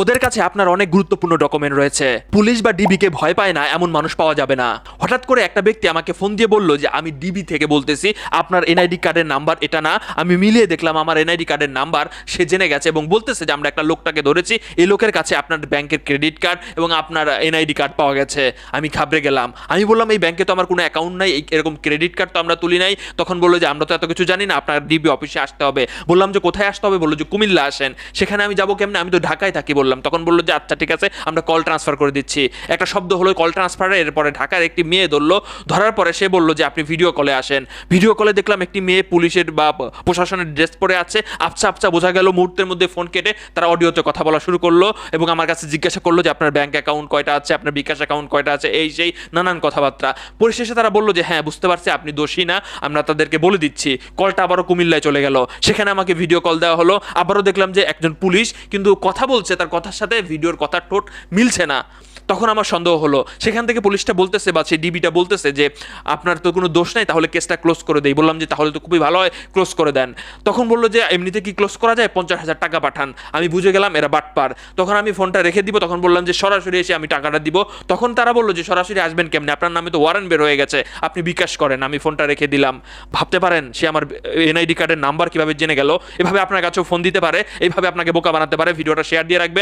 ওদের কাছে আপনার অনেক গুরুত্বপূর্ণ ডকুমেন্ট রয়েছে। পুলিশ বা ডিবিকে ভয় পায় না, এমন মানুষ পাওয়া যাবে না। হঠাৎ করে একটা ব্যক্তি আমাকে ফোন দিয়ে বলল যে, আমি ডিবি থেকে বলতেছি, আপনার এনআইডি কার্ডের নাম্বার এটা না। আমি মিলিয়ে দেখলাম আমার এনআইডি কার্ডের নাম্বার সে জেনে গেছে এবং বলতেছে যে, আমরা একটা লোকটাকে ধরেছি, এই লোকের কাছে আপনার ব্যাংকের ক্রেডিট কার্ড এবং আপনার এনআইডি কার্ড পাওয়া গেছে। আমি খাবড়ে গেলাম। আমি বললাম, এই ব্যাংকে তো আমার কোনো অ্যাকাউন্ট নাই এরকম ক্রেডিট কার্ড তো আমরা তুলি নাই। তখন বলল যে, আমরা তো এত কিছু জানি না, আপনার ডিবি অফিসে আসতে হবে। বললাম যে, কোথায় আসতে হবে? বলল যে, কুমিল্লা আসেন। সেখানে আমি যাব কেমনে? আমি তো ঢাকায় থাকি বললাম। তখন বলল যে আচ্ছা ঠিক আছে, আমরা কল ট্রান্সফার করে দিচ্ছি। একটা শব্দ হলো কল ট্রান্সফারে এরপরে ঢাকার একটি মেয়ে ধরলো। ধরার পরে সে বলল যে, আপনি ভিডিও কলে আসেন। ভিডিও কলে দেখলাম একটি মেয়ে পুলিশের বা প্রশাসনের ড্রেস পরে আছে। আপচা আপচা বোঝা গেল মুহূর্তের মধ্যে ফোন কেটে তারা অডিওতে কথা বলা শুরু করল এবং আমার কাছে জিজ্ঞাসা করল যে, আপনার ব্যাঙ্ক অ্যাকাউন্ট কয়টা আছে? আপনার বিকাশ অ্যাকাউন্ট কয়টা আছে? এই সেই নানান কথাবার্তা। পরিশেষে তারা বলল যে হ্যাঁ বুঝতে পারছি, আপনি দোষী না। আমরা তাদেরকে বলে দিচ্ছি। কলটা আবারও কুমিল্লায় চলে গেল। সেখানে আমাকে ভিডিও কল দেওয়া হলো। আবারও দেখলাম যে, একজন পুলিশ কিন্তু কথা বলছে, তার কথার সাথে ভিডিওর কথার ঠোঁট মিলছে না। তখন আমার সন্দেহ হলো। সেখান থেকে পুলিশটা বলতেছে বা সেই ডিবিটা বলতেছে যে, আপনার তো কোনো দোষ নাই, তাহলে কেসটা ক্লোজ করে দেই। বললাম যে, তাহলে তো খুবই ভালো হয়, ক্লোজ করে দেন। তখন বলল যে, এমনিতে কি ক্লোজ করা যায়? পঞ্চাশ হাজার টাকা পাঠান। আমি বুঝে গেলাম এরা বাটপার। তখন আমি ফোনটা রেখে দিব, তখন বললাম যে, সরাসরি এসে আমি টাকাটা দিব। তখন তারা বলল যে, সরাসরি আসবেন কেমনে? আপনার নামে তো ওয়ারেন্ট বের হয়ে গেছে, আপনি বিকাশ করেন। আমি ফোনটা রেখে দিলাম। ভাবতে পারেন, সে আমার এনআইডি কার্ডের নাম্বার কীভাবে জেনে গেল। এভাবে আপনার কাছেও ফোন দিতে পারে এইভাবে আপনাকে বোকা বানাতে পারে। ভিডিওটা শেয়ার দিয়ে রাখবেন।